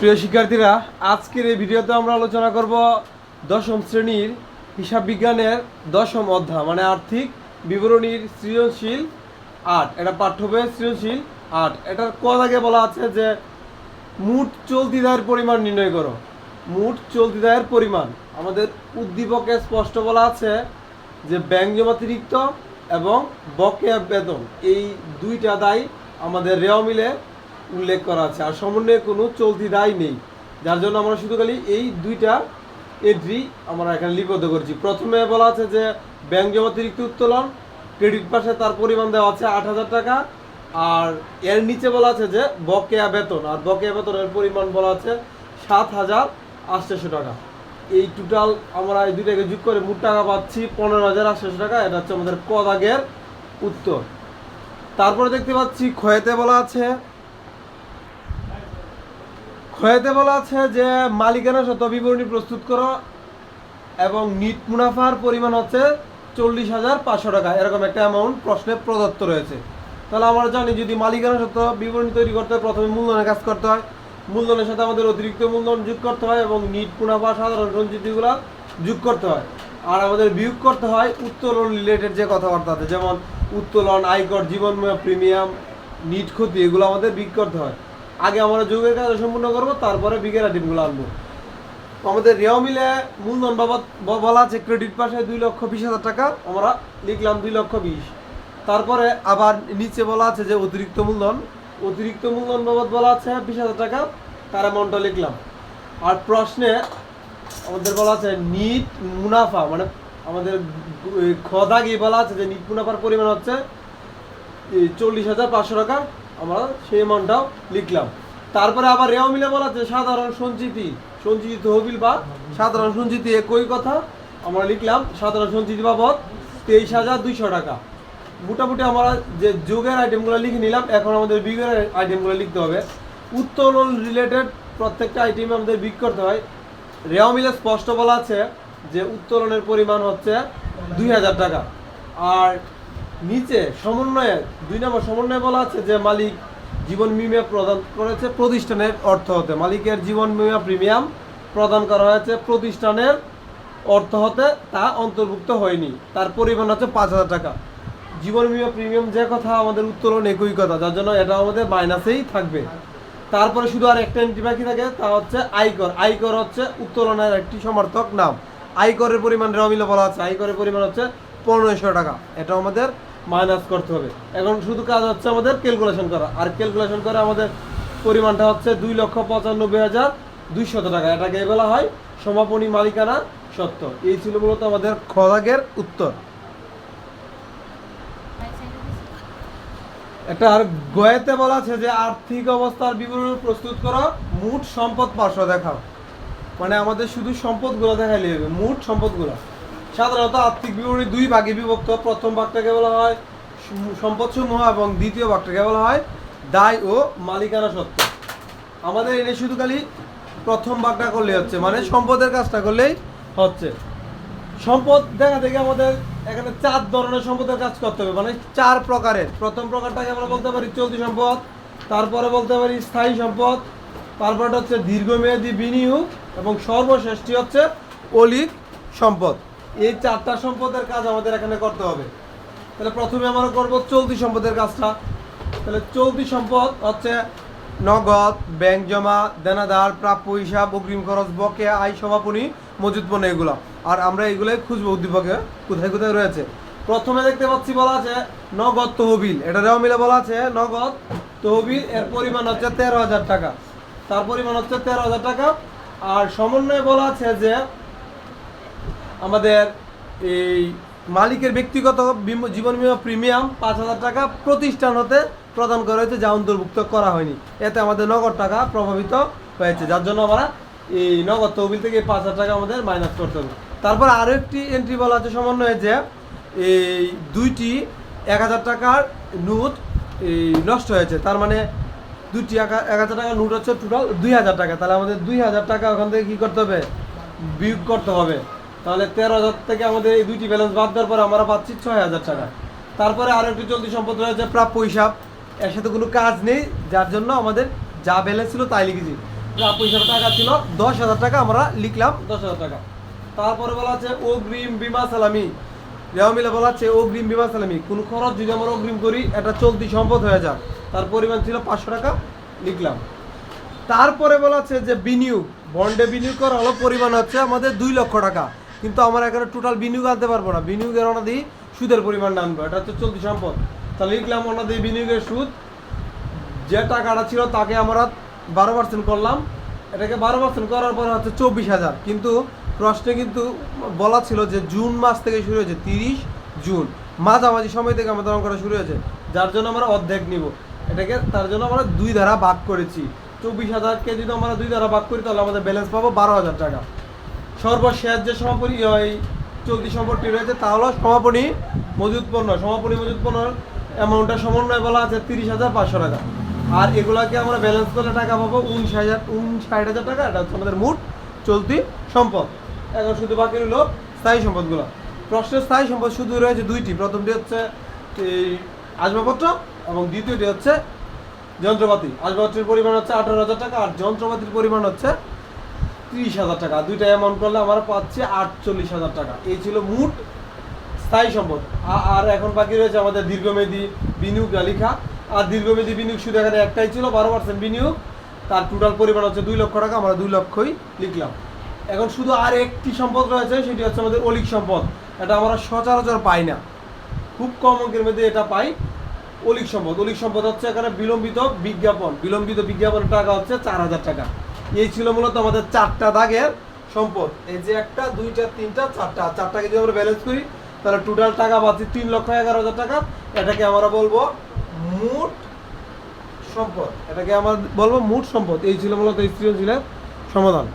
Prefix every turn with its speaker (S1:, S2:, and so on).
S1: প্রিয় শিক্ষার্থীরা, আজকের এই ভিডিওতে আমরা আলোচনা করব দশম শ্রেণির হিসাব বিজ্ঞানের দশম অধ্যায় মানে আর্থিক বিবরণীর সৃজনশীল আট। এটা পাঠ্য সৃজনশীল আট। এটার কদ আগে বলা আছে যে, মোট চলতি দায়ের পরিমাণ নির্ণয় করো। মোট চলতি দায়ের পরিমাণ। আমাদের উদ্দীপকে স্পষ্ট বলা আছে যে, ব্যাংক জমাতিরিক্ত এবং বকেয়া বেতন। এই দুইটা দায় আমাদের রেও মিলে উল্লেখ করা আছে। আর সমন্বয়ে কোনো চলতি দায় নেই। যার জন্য আমরা শুধু খালি এই দুইটা এন্ট্রি আমরা এখানে লিপিবদ্ধ করছি। প্রথমে বলা আছে যে ব্যাংক জমাতিরিক্ত উত্তোলন ক্রেডিট পাশে তার পরিমাণ দেওয়া আছে আট হাজার টাকা। আর এর নিচে বলা আছে যে, বকেয়া বেতন। আর বকেয়া বেতনের পরিমাণ বলা আছে সাত হাজার আটশোশো টাকা। এই টোটাল আমরা এই দুইটাকে যোগ করে মোট টাকা পাচ্ছি পনেরো হাজার আটশোশো টাকা। এটা হচ্ছে আমাদের কদাগের উত্তর। তারপরে দেখতে পাচ্ছি ক্ষয়েতে বলা আছে ক্ষয়েতে বলা আছে যে মালিকানা শত বিবরণী প্রস্তুত করো এবং নিট মুনাফার পরিমাণ হচ্ছে চল্লিশ হাজার পাঁচশো টাকা। এরকম একটা অ্যামাউন্ট প্রশ্নে প্রদত্ত রয়েছে। তাহলে আমরা জানি যদি মালিকানা শত বিবরণী তৈরি করতে হয়, প্রথমে মূলধনের কাজ করতে হয়। মূলধনের সাথে আমাদের অতিরিক্ত মূলধন যোগ করতে হয় এবং নিট মুনাফা, সাধারণ সঞ্চিতিগুলো যোগ করতে হয়। আর আমাদের বিয়োগ করতে হয় উত্তোলন রিলেটেড যে কথাবার্তা আছে, যেমন উত্তোলন, আয়কর জীবন প্রিমিয়াম, নিট ক্ষতি, এগুলো আমাদের বিয়োগ করতে হয়। আগে আমরা যোগের কাজ সম্পূর্ণ করব, তারপরে বিগের আইটেমগুলো আনব। আমাদের রেও মিলে মূলধন বাবদ বলা আছে ক্রেডিট পাশে দুই লক্ষ বিশ হাজার টাকা, আমরা লিখলাম দুই লক্ষ বিশ। তারপরে আবার নিচে বলা আছে যে অতিরিক্ত মূলধন। অতিরিক্ত মূলধন বাবদ বলা আছে বিশ হাজার টাকা, তার অ্যামাউন্টটা লিখলাম। আর প্রশ্নে আমাদের বলা আছে নিট মুনাফা মানে আমাদের খদাগি বলা আছে যে নিট মুনাফার পরিমাণ হচ্ছে চল্লিশ হাজার পাঁচশো টাকা। আমরা সেই অ্যামাউন্টটাও লিখলাম। তারপরে আবার রেও মিলে বলা আছে, সাধারণ সঞ্চিতি সঞ্চিতি তহবিল বা সাধারণ সঞ্চিতি একই কথা। আমরা লিখলাম, সাধারণ সঞ্চিতি বাবদ তেইশ হাজার দুইশো টাকা। মোটামুটি আমরা যে যোগের আইটেমগুলো লিখে নিলাম, এখন আমাদের বিগের আইটেমগুলো লিখতে হবে। উত্তোলন রিলেটেড প্রত্যেকটা আইটেমে আমাদের বিক করতে হয়। রেও মিলে স্পষ্ট বলা আছে যে উত্তোলনের পরিমাণ হচ্ছে দুই হাজার টাকা। আর নিচে সমন্বয়ে, দুই নম্বর সমন্বয়ে বলা আছে যে মালিক জীবন বিমা প্রদান করেছে প্রতিষ্ঠানের অর্থ হতে। মালিকের জীবন বিমা প্রিমিয়াম প্রদান করা হয়েছে প্রতিষ্ঠানের অর্থ হতে, তা অন্তর্ভুক্ত হয়নি। তার পরিমাণ হচ্ছে পাঁচ হাজার টাকা। জীবন বিমা প্রিমিয়াম যে কথা আমাদের উত্তোলন একই কথা, যার জন্য এটা আমাদের মাইনাসেই থাকবে। তারপরে শুধু আর একটা এন্ট্রি বাকি থাকে, তা হচ্ছে আয়কর। আয়কর হচ্ছে উত্তোলনের একটি সমর্থক নাম। আয়করের পরিমাণ রমিলে বলা আছে, আয়করের পরিমাণ হচ্ছে পনেরোশো টাকা। এটা আমাদের মাইনাস করতে হবে। এখন শুধু কাজ হচ্ছে আমাদের ক্যালকুলেশন করা। আর ক্যালকুলেশন করে আমাদের পরিমাণটা হচ্ছে দুই লক্ষ পঁচানব্বই হাজার দুইশত টাকা। এটাকে বলা হয় সমাপনী মালিকানা সত্য। এই ছিল মূলত আমাদের খদাগের উত্তর। একটা আর গয়েতে বলা আছে যে, আর্থিক অবস্থার বিবরণ প্রস্তুত করো, মোট সম্পদ পার্শ্ব দেখাও। মানে আমাদের শুধু সম্পদগুলো দেখাইলে হবে, মোট সম্পদগুলো। সাধারণত আর্থিক বিবরণী দুই ভাগে বিভক্ত। প্রথম ভাগটাকে বলা হয় সম্পদ সমূহ এবং দ্বিতীয় ভাগটাকে বলা হয় দায় ও মালিকানা সত্ত্ব। আমাদের এনে শুধু খালি প্রথম ভাগটা করলেই হচ্ছে মানে সম্পদের কাজটা করলেই হচ্ছে। সম্পদ দেখা দেখে আমাদের এখানে চার ধরনের সম্পদের কাজ করতে হবে মানে চার প্রকারের। প্রথম প্রকারটাকে আমরা বলতে পারি চলতি সম্পদ, তারপরে বলতে পারি স্থায়ী সম্পদ, তারপরটা হচ্ছে দীর্ঘমেয়াদী বিনিয়োগ, এবং সর্বশেষটি হচ্ছে অলিক সম্পদ। এই চারটা সম্পদের কাজ আমাদের এখানে করতে হবে। তাহলে প্রথমে আমরা করব চলতি সম্পদের কাজটা। তাহলে চলতি সম্পদ হচ্ছে নগদ, ব্যাংক জমা, দেনাদার, প্রাপ্য হিসাব, অগ্রিম খরচ, বকেয়া আয়, সমাপনী মজুদ পণ্য এগুলো। আর আমরা এগুলোই খুঁজবো উদ্দীপকে, কোথায় কোথায় রয়েছে। প্রথমে দেখতে পাচ্ছি বলা আছে নগদ তহবিল। এটা মিলে বলা আছে নগদ তহবিল, এর পরিমাণ হচ্ছে তেরো হাজার টাকা। তার পরিমাণ হচ্ছে তেরো হাজার টাকা। আর সমন্বয়ে বলা আছে যে আমাদের এই মালিকের ব্যক্তিগত জীবন বিমা প্রিমিয়াম পাঁচ হাজার টাকা প্রতিষ্ঠান হতে প্রদান করা হয়েছে, যা অন্তর্ভুক্ত করা হয়নি। এতে আমাদের নগদ টাকা প্রভাবিত হয়েছে, যার জন্য আমরা এই নগদ তহবিল থেকে পাঁচ হাজার টাকা আমাদের মাইনাস করতে হবে। তারপর আরও একটি এন্ট্রি বলা আছে সমন্বয়ে যে এই দুইটি এক হাজার টাকার নোট এই নষ্ট হয়েছে। তার মানে দুটি এক হাজার টাকার নোট হচ্ছে টোটাল দুই হাজার টাকা। তাহলে আমাদের দুই হাজার টাকা ওখান থেকে কী করতে হবে? বিয়োগ করতে হবে। তাহলে তেরো হাজার থেকে আমাদের এই দুইটি ব্যালেন্স বাদ দেওয়ার পর আমরা পাচ্ছি ছয় হাজার টাকা। তারপরে আরও একটি চলতি সম্পদ রয়েছে প্রাপ্য হিসাব। এর সাথে কোনো কাজ নেই, যার জন্য আমাদের যা ব্যালেন্স ছিল তাই লিখেছি। প্রাপ্য হিসাবে টাকা ছিল দশ হাজার টাকা আমরা লিখলাম দশ হাজার টাকা। তারপরে বলা আছে অগ্রিম বিমা সালামি। রেওয়া মিলে বলা আছে অগ্রিম বিমা সালামি। কোনো খরচ যদি আমরা অগ্রিম করি, এটা চলতি সম্পদ হয়ে যাক তার পরিমাণ ছিল পাঁচশো টাকা লিখলাম। তারপরে বলা আছে যে বিনিয়োগ বন্ডে বিনিয়োগ করা হলো পরিমাণ হচ্ছে আমাদের দুই লক্ষ টাকা। কিন্তু আমরা এখানে টোটাল বিনিয়োগ আনতে পারব না। বিনিয়োগের ওনা দিই সুদের পরিমাণ আনব এটা হচ্ছে চলতি সম্পদ। তাহলে লিখলাম ওনা দিই বিনিয়োগের সুদ। যে টাকাটা ছিল তাকে আমরা বারো পার্সেন্ট করলাম। এটাকে বারো পার্সেন্ট করার পরে হচ্ছে চব্বিশ হাজার। কিন্তু প্রশ্নে কিন্তু বলা ছিল যে জুন মাস থেকে শুরু হয়েছে, তিরিশ জুন। মাঝামাঝি সময় থেকে আমাদের অঙ্কটা শুরু হয়েছে। যার জন্য আমরা অর্ধেক নিব। এটাকে তার জন্য আমরা দুই ধারা ভাগ করেছি। চব্বিশ হাজারকে যদি আমরা দুই ধারা ভাগ করি, তাহলে আমাদের ব্যালেন্স পাবো বারো হাজার টাকা। সর্বশেষ যে সমাপনী চলতি সম্পদটি রয়েছে তা হলো সমাপনী মজুত পণ্য, সমাপনী মজুত পণ্যর অ্যামাউন্টটা সমন্বয় বলা আছে তিরিশ হাজার পাঁচশো টাকা। আর এগুলাকে আমরা ব্যালেন্স করলে টাকা পাবো উনষাট হাজার উনষাট হাজার টাকা, এটা হচ্ছে আমাদের মোট চলতি সম্পদ। এখন শুধু বাকি রইল স্থায়ী সম্পদগুলো। প্রশ্নের স্থায়ী সম্পদ শুধু রয়েছে দুইটি, প্রথমটি হচ্ছে এই আসবাবপত্র এবং দ্বিতীয়টি হচ্ছে যন্ত্রপাতি। আসবাবপত্রের পরিমাণ হচ্ছে আঠারো হাজার টাকা আর যন্ত্রপাতির পরিমাণ হচ্ছে তিরিশ হাজার টাকা। দুইটা অ্যামাউন্ট করলে আমরা পাচ্ছি আটচল্লিশ হাজার টাকা। এই ছিল মোট স্থায়ী সম্পদ। আর এখন বাকি রয়েছে আমাদের দীর্ঘমেয়াদী বিনিয়োগ লেখা আর দীর্ঘমেয়াদী বিনিয়োগ শুধু এখানে একটাই ছিল, বারো পার্সেন্ট বিনিয়োগ। তার টোটাল পরিমাণ হচ্ছে দুই লক্ষ টাকা, আমরা দুই লক্ষই লিখলাম। এখন শুধু আর একটি সম্পদ রয়েছে, সেটি হচ্ছে আমাদের অলিক সম্পদ। এটা আমরা সচরাচর পাই না। খুব কম অঙ্কের মধ্যে এটা পাই অলিক সম্পদ। অলিক সম্পদ হচ্ছে এখানে বিলম্বিত বিজ্ঞাপন। বিলম্বিত বিজ্ঞাপনের টাকা হচ্ছে চার হাজার টাকা। এই ছিল মূলত আমাদের চারটা দাগের সম্পদ। এই যে একটা, দুইটা, তিনটা, চারটা। চারটাকে যদি আমরা ব্যালেন্স করি, তাহলে টোটাল টাকা পাচ্ছি তিন লক্ষ এগারো হাজার টাকা। এটাকে আমরা বলব মোট সম্পদ। এটাকে আমরা বলব মোট সম্পদ। এই ছিল মূলত এই সৃজনশীলের সমাধান।